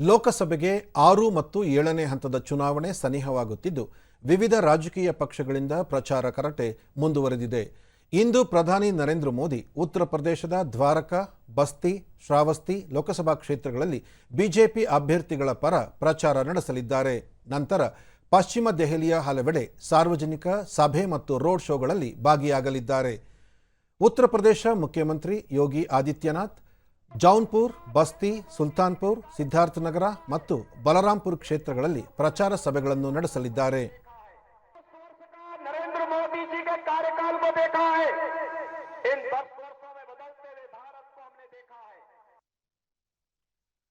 ಲೋಕಸಭೆಗೆ ಆರು ಮತ್ತು ಏಳನೇ ಹಂತದ ಚುನಾವಣೆ ಸನಿಹವಾಗುತ್ತಿದ್ದು, ವಿವಿಧ ರಾಜಕೀಯ ಪಕ್ಷಗಳಿಂದ ಪ್ರಚಾರ ಕರಟೆ ಮುಂದುವರೆದಿದೆ. ಇಂದು ಪ್ರಧಾನಿ ನರೇಂದ್ರ ಮೋದಿ ಉತ್ತರ ಪ್ರದೇಶದ ದ್ವಾರಕಾ, ಬಸ್ತಿ, ಶ್ರಾವಸ್ತಿ ಲೋಕಸಭಾ ಕ್ಷೇತ್ರಗಳಲ್ಲಿ ಬಿಜೆಪಿ ಅಭ್ಯರ್ಥಿಗಳ ಪರ ಪ್ರಚಾರ ನಡೆಸಲಿದ್ದಾರೆ. ನಂತರ ಪಶ್ಚಿಮ ದೆಹಲಿಯ ಹಲವೆಡೆ ಸಾರ್ವಜನಿಕ ಸಭೆ ಮತ್ತು ರೋಡ್ ಶೋಗಳಲ್ಲಿ ಭಾಗಿಯಾಗಲಿದ್ದಾರೆ. ಉತ್ತರ ಪ್ರದೇಶ ಮುಖ್ಯಮಂತ್ರಿ ಯೋಗಿ ಆದಿತ್ಯನಾಥ್ ಜೌನ್ಪುರ್ ಬಸ್ತಿ ಸುಲ್ತಾನ್ಪುರ್ ಸಿದ್ಧಾರ್ಥನಗರ ಮತ್ತು ಬಲರಾಂಪುರ್ ಕ್ಷೇತ್ರಗಳಲ್ಲಿ ಪ್ರಚಾರ ಸಭೆಗಳನ್ನು ನಡೆಸಲಿದ್ದಾರೆ.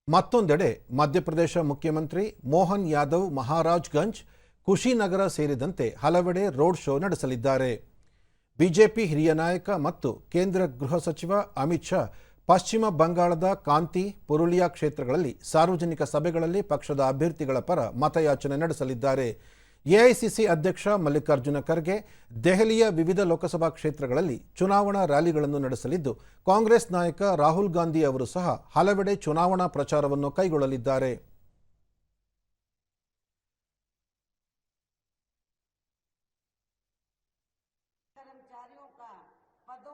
ಮತ್ತೊಂದೆಡೆ ಮಧ್ಯಪ್ರದೇಶ ಮುಖ್ಯಮಂತ್ರಿ ಮೋಹನ್ ಯಾದವ್ ಮಹಾರಾಜ್ ಗಂಜ್ ಕುಶಿನಗರ ಸೇರಿದಂತೆ ಹಲವೆಡೆ ರೋಡ್ ಶೋ ನಡೆಸಲಿದ್ದಾರೆ. ಬಿಜೆಪಿ ಹಿರಿಯ ನಾಯಕ ಮತ್ತು ಕೇಂದ್ರ ಗೃಹ ಸಚಿವ ಅಮಿತ್ ಶಾ ಪಶ್ಚಿಮ ಬಂಗಾಳದ ಕಾಂತಿ ಪುರುಲಿಯಾ ಕ್ಷೇತ್ರಗಳಲ್ಲಿ ಸಾರ್ವಜನಿಕ ಸಭೆಗಳಲ್ಲಿ ಪಕ್ಷದ ಅಭ್ಯರ್ಥಿಗಳ ಪರ ಮತಯಾಚನೆ ನಡೆಸಲಿದ್ದಾರೆ. ಎಐಸಿಸಿ ಅಧ್ಯಕ್ಷ ಮಲ್ಲಿಕಾರ್ಜುನ ಖರ್ಗೆ ದೆಹಲಿಯ ವಿವಿಧ ಲೋಕಸಭಾ ಕ್ಷೇತ್ರಗಳಲ್ಲಿ ಚುನಾವಣಾ ರ್ಯಾಲಿಗಳನ್ನು ನಡೆಸಲಿದ್ದು, ಕಾಂಗ್ರೆಸ್ ನಾಯಕ ರಾಹುಲ್ ಗಾಂಧಿ ಅವರು ಸಹ ಹಲವೆಡೆ ಚುನಾವಣಾ ಪ್ರಚಾರವನ್ನು ಕೈಗೊಳ್ಳಲಿದ್ದಾರೆ.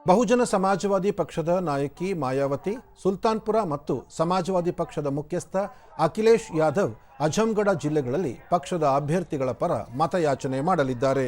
ಬಹುಜನ ಸಮಾಜವಾದಿ ಪಕ್ಷದ ನಾಯಕಿ ಮಾಯಾವತಿ, ಸುಲ್ತಾನ್ಪುರ ಮತ್ತು ಸಮಾಜವಾದಿ ಪಕ್ಷದ ಮುಖ್ಯಸ್ಥ ಅಖಿಲೇಶ್ ಯಾದವ್ ಅಜಂಗಢ ಜಿಲ್ಲೆಗಳಲ್ಲಿ ಪಕ್ಷದ ಅಭ್ಯರ್ಥಿಗಳ ಪರ ಮತಯಾಚನೆ ಮಾಡಲಿದ್ದಾರೆ.